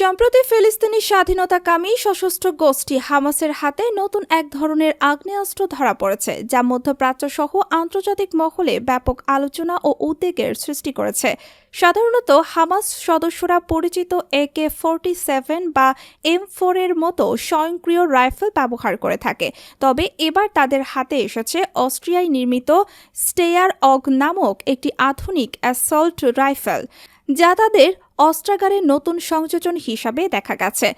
সম্প্রতি ফিলিস্তিনি স্বাধীনতাকামী সশস্ত্র গোষ্ঠী হামাসের হাতে নতুন এক ধরনের আগ্নেয়াস্ত্র ধরা পড়েছে, যা মধ্যপ্রাচ্য সহ আন্তর্জাতিক মহলে ব্যাপক আলোচনা ও উদ্বেগের সৃষ্টি করেছে। সাধারণত হামাস সদস্যরা পরিচিত একে ফোরটি সেভেন বা এম ফোর এর মতো স্বয়ংক্রিয় রাইফেল ব্যবহার করে থাকে। তবে এবার তাদের হাতে এসেছে অস্ট্রিয়ায় নির্মিত স্টেয়ার অগ নামক একটি আধুনিক অ্যাসল্ট রাইফেল। যা তাদের অস্ত্রাগারের নতুন সংযোজন হিসাবে দেখা গেছে।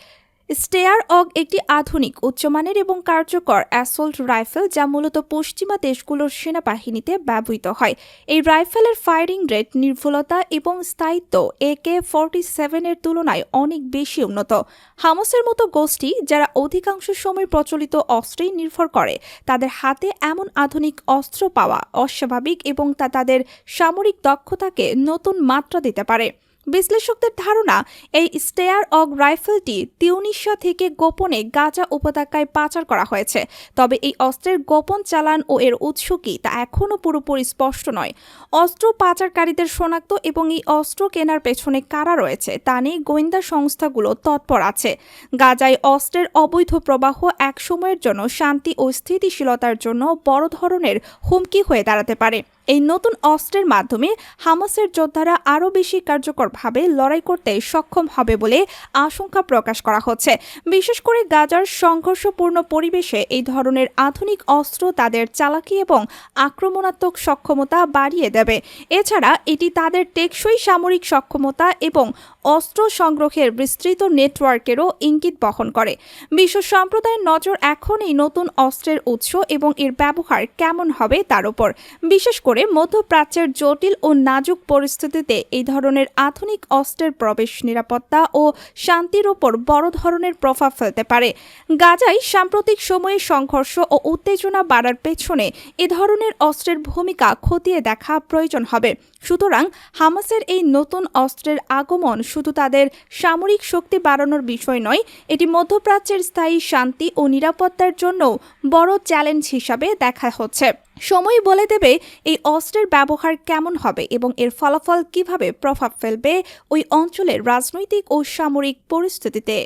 স্টেয়ার অগ একটি আধুনিক, উচ্চমানের এবং কার্যকর অ্যাসল্ট রাইফেল যা মূলত পশ্চিমা দেশগুলোর সেনাবাহিনীতে ব্যবহৃত হয়। এই রাইফেলের ফায়ারিং রেট, নির্ভুলতা এবং স্থায়িত্ব একে ফর্টি সেভেনের তুলনায় অনেক বেশি উন্নত। হামসের মতো গোষ্ঠী, যারা অধিকাংশ সময় প্রচলিত অস্ত্রেই নির্ভর করে, তাদের হাতে এমন আধুনিক অস্ত্র পাওয়া অস্বাভাবিক এবং তা তাদের সামরিক দক্ষতাকে নতুন মাত্রা দিতে পারে। বিশ্লেষকদের ধারণা, এই স্টেয়ার অগ রাইফেলটি তিউনিশিয়া থেকে গোপনে গাজা উপত্যকায় পাচার করা হয়েছে। তবে এই অস্ত্রের গোপন চালান ও এর উৎস কি তা এখনও পুরোপুরি স্পষ্ট নয়। অস্ত্র পাচারকারীদের শনাক্ত এবং এই অস্ত্র কেনার পেছনে কারা রয়েছে তা নিয়ে গোয়েন্দা সংস্থাগুলো তৎপর আছে। গাজায় অস্ত্রের অবৈধ প্রবাহ এক সময়ের জন্য শান্তি ও স্থিতিশীলতার জন্য বড় ধরনের হুমকি হয়ে দাঁড়াতে পারে। এই নতুন অস্ত্রের মাধ্যমে হামাসের যোদ্ধারা আরও বেশি কার্যকরভাবে লড়াই করতে সক্ষম হবে বলে আশঙ্কা প্রকাশ করা হচ্ছে। বিশেষ করে গাজার সংঘর্ষপূর্ণ পরিবেশে এই ধরনের আধুনিক অস্ত্র তাদের চালাকি এবং আক্রমণাত্মক সক্ষমতা বাড়িয়ে দেবে। এছাড়া এটি তাদের টেকসই সামরিক সক্ষমতা এবং অস্ত্র সংগ্রহের বিস্তৃত নেটওয়ার্কেরও ইঙ্গিত বহন করে। বিশ্ব সম্প্রদায়ের নজর এখন এই নতুন অস্ত্রের উৎস এবং এর ব্যবহার কেমন হবে তার উপর। বিশেষ করে মধ্যপ্রাচ্যের জটিল ও নাজুক পরিস্থিতিতে এই ধরনের আধুনিক অস্ত্রের প্রবেশ নিরাপত্তা ও শান্তির ওপর বড় ধরনের প্রভাব ফেলতে পারে। গাজায় সাম্প্রতিক সময়ে সংঘর্ষ ও উত্তেজনা বাড়ার পেছনে এ ধরনের অস্ত্রের ভূমিকা খতিয়ে দেখা প্রয়োজন হবে। সুতরাং হামাসের এই নতুন অস্ত্রের আগমন শুধু তাদের সামরিক শক্তি বাড়ানোর বিষয় নয়, এটি মধ্যপ্রাচ্যের স্থায়ী শান্তি ও নিরাপত্তার জন্য বড় চ্যালেঞ্জ হিসাবে দেখা হচ্ছে। সময় বলে দেবে এই অস্ত্রের ব্যবহার কেমন হবে এবং এর ফলাফল কীভাবে প্রভাব ফেলবে ওই অঞ্চলের রাজনৈতিক ও সামরিক পরিস্থিতিতে।